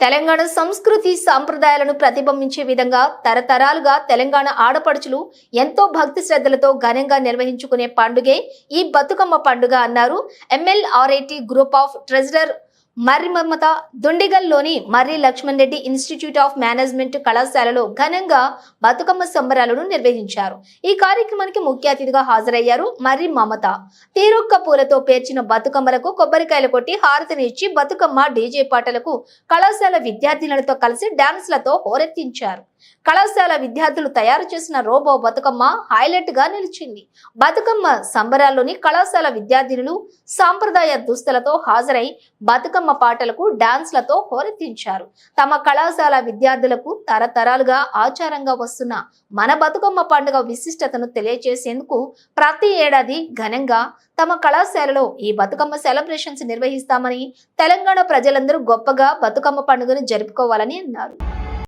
తెలంగాణ సంస్కృతి సాంప్రదాయాలను ప్రతిబింబించే విధంగా తరతరాలుగా తెలంగాణ ఆడపడుచులు ఎంతో భక్తి శ్రద్ధలతో ఘనంగా నిర్వహించుకునే పండుగే ఈ బతుకమ్మ పండుగ అన్నారు. MLRIT group of treasurer Marri Mamata దుండిగల్లోని Marri Laxman Reddy institute of management కళాశాలలో ఘనంగా బతుకమ్మ సంబరాలను నిర్వహించారు. ఈ కార్యక్రమానికి ముఖ్య అతిథిగా హాజరయ్యారు మర్రి మమత. తీరొక్క పూలతో పేర్చిన బతుకమ్మలకు కొబ్బరికాయలు కొట్టి హారతిని ఇచ్చి బతుకమ్మ డీజే పాటలకు కళాశాల విద్యార్థినులతో కలిసి డాన్స్లతో హోరెత్తించారు. కళాశాల విద్యార్థులు తయారు చేసిన రోబో బతుకమ్మ హైలైట్గా నిలిచింది. బతుకమ్మ సంబరాల్లోని కళాశాల విద్యార్థినులు సాంప్రదాయ దుస్తులతో హాజరై బతుకమ్మ పాటలకు డాన్స్లతో హోరెత్తించారు. తమ కళాశాల విద్యార్థులకు తరతరాలుగా ఆచారంగా వస్తున్న మన బతుకమ్మ పండుగ విశిష్టతను తెలియజేసేందుకు ప్రతి ఏడాది ఘనంగా తమ కళాశాలలో ఈ బతుకమ్మ సెలబ్రేషన్స్ నిర్వహిస్తామని తెలంగాణ ప్రజలందరూ గొప్పగా బతుకమ్మ పండుగను జరుపుకోవాలని అన్నారు.